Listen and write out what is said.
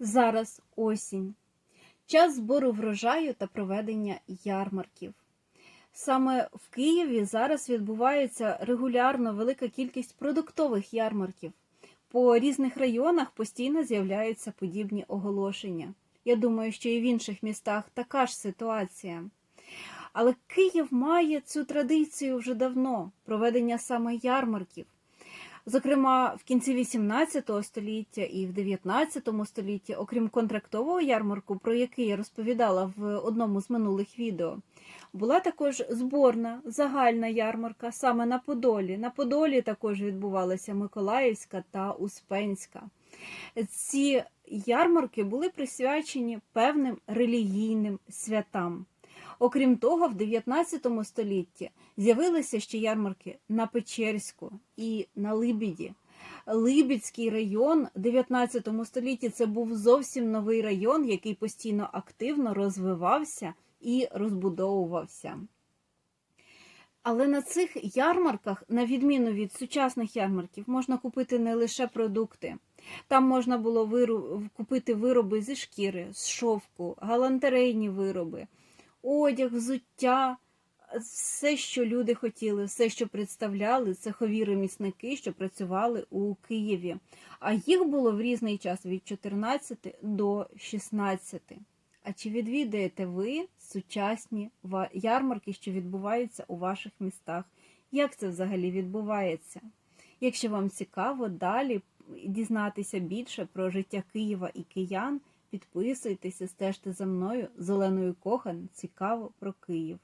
Зараз осінь, час збору врожаю та проведення ярмарків. Саме в Києві зараз відбувається регулярно велика кількість продуктових ярмарків. По різних районах постійно з'являються подібні оголошення. Я думаю, що і в інших містах така ж ситуація. Але Київ має цю традицію вже давно проведення саме ярмарків. Зокрема, в кінці 18 століття і в 19 столітті, окрім контрактового ярмарку, про який я розповідала в одному з минулих відео, була також зборна загальна ярмарка саме на Подолі. На Подолі також відбувалася Миколаївська та Успенська. Ці ярмарки були присвячені певним релігійним святам. Окрім того, в 19 столітті з'явилися ще ярмарки на Печерську і на Либіді. Либідський район в 19 столітті це був зовсім новий район, який постійно активно розвивався і розбудовувався. Але на цих ярмарках, на відміну від сучасних ярмарків, можна купити не лише продукти. Там можна було виру... купити вироби зі шкіри, з шовку, галантерейні вироби, одяг, взуття, все, що люди хотіли, все, що представляли, цехові ремісники, що працювали у Києві. А їх було в різний час від 14 до 16. А чи відвідаєте ви сучасні ярмарки, що відбуваються у ваших містах? Як це взагалі відбувається? Якщо вам цікаво далі дізнатися більше про життя Києва і киян, підписуйтеся, стежте за мною, Зеленою Кохан. Цікаво про Київ.